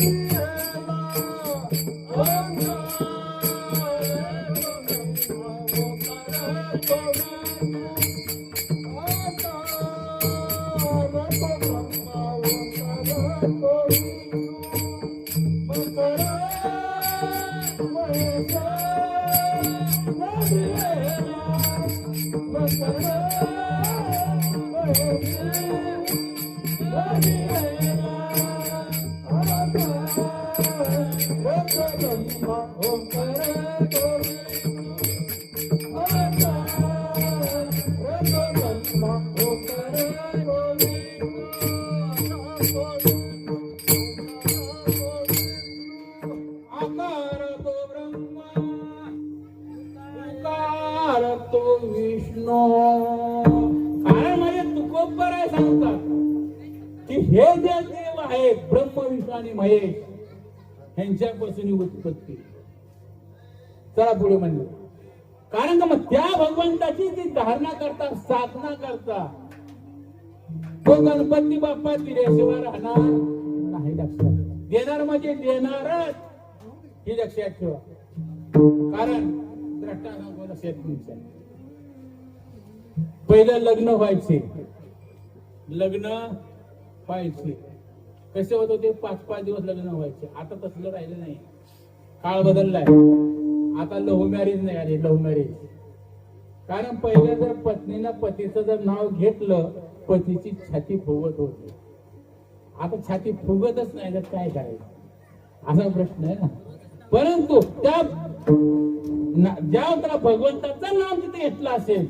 Yeah. Yeah. तो विष्णू. कारण माझे तुकोबर आहे सांगतात की हे जे देव आहे ब्रह्म विष्णू आणि महेश यांच्यापासून उत्पत्ती. चला पुढे म्हणजे कारण का मग त्या भगवंताची ती धारणा करता साधना करता तो गणपती बाप्पा दिल्याशिवाय राहणार नाही लक्षात. देणार म्हणजे देणारच. ही लक्षात ठेवा. कारण द्रष्टा सांगून लक्षात पहिलं लग्न व्हायचे लग्न व्हायचे कसे होत होते? पाच पाच दिवस लग्न व्हायचे. आता तसलं राहिलं नाही. काळ बदललाय. आता लव्ह मॅरेज नाही आले लव्ह मॅरेज. कारण पहिलं जर पत्नीनं पतीचं जर नाव घेतलं पतीची छाती फुगत होती. आता छाती फुगतच नाही तर काय करायचं? असा प्रश्न आहे ना. परंतु त्या ज्या भगवंताचं नाव तिथे घेतलं असेल